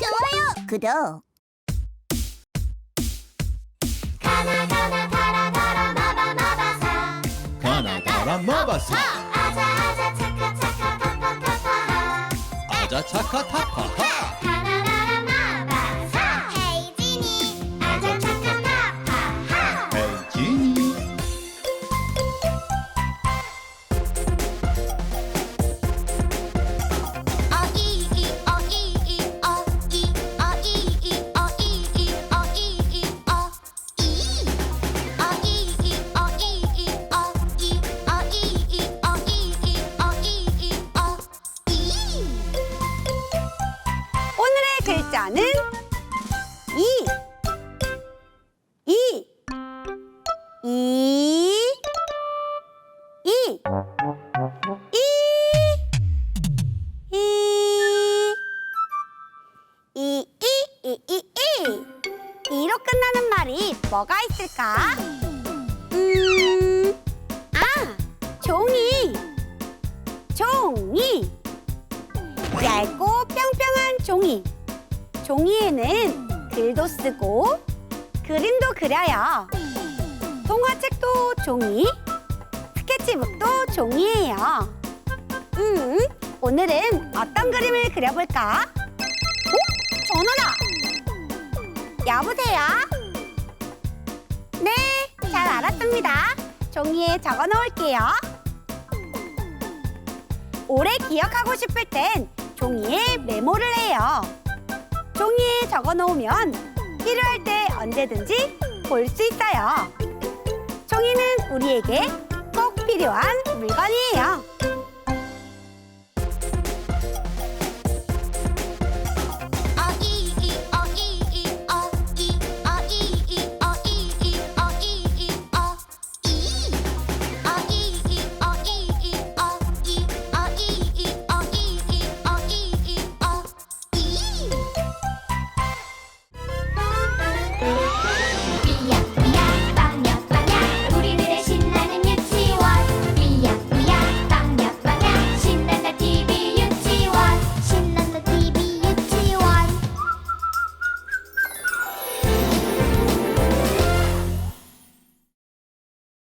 좋아요. 구독. 가나 가나 가라 가라 마바 마바사. 가나 가라 마바사. 아자 아자 차카 차카 파파 파파. 아자 차카 타파하 글자는 이. 이. 이. 이. 이. 이. 이. 이. 이. 이. 이. 이로 끝나는 말이 뭐가 있을까? 음. 아, 종이. 종이. 얇고 뿅뿅한 종이. 종이에는 글도 쓰고 그림도 그려요. 동화책도 종이, 스케치북도 종이에요. 음, 오늘은 어떤 그림을 그려볼까? 어? 전화다! 여보세요? 네, 잘 알았습니다. 종이에 적어 놓을게요. 오래 기억하고 싶을 땐 종이에 메모를 해요. 종이에 적어 놓으면 필요할 때 언제든지 볼 수 있어요. 종이는 우리에게 꼭 필요한 물건이에요.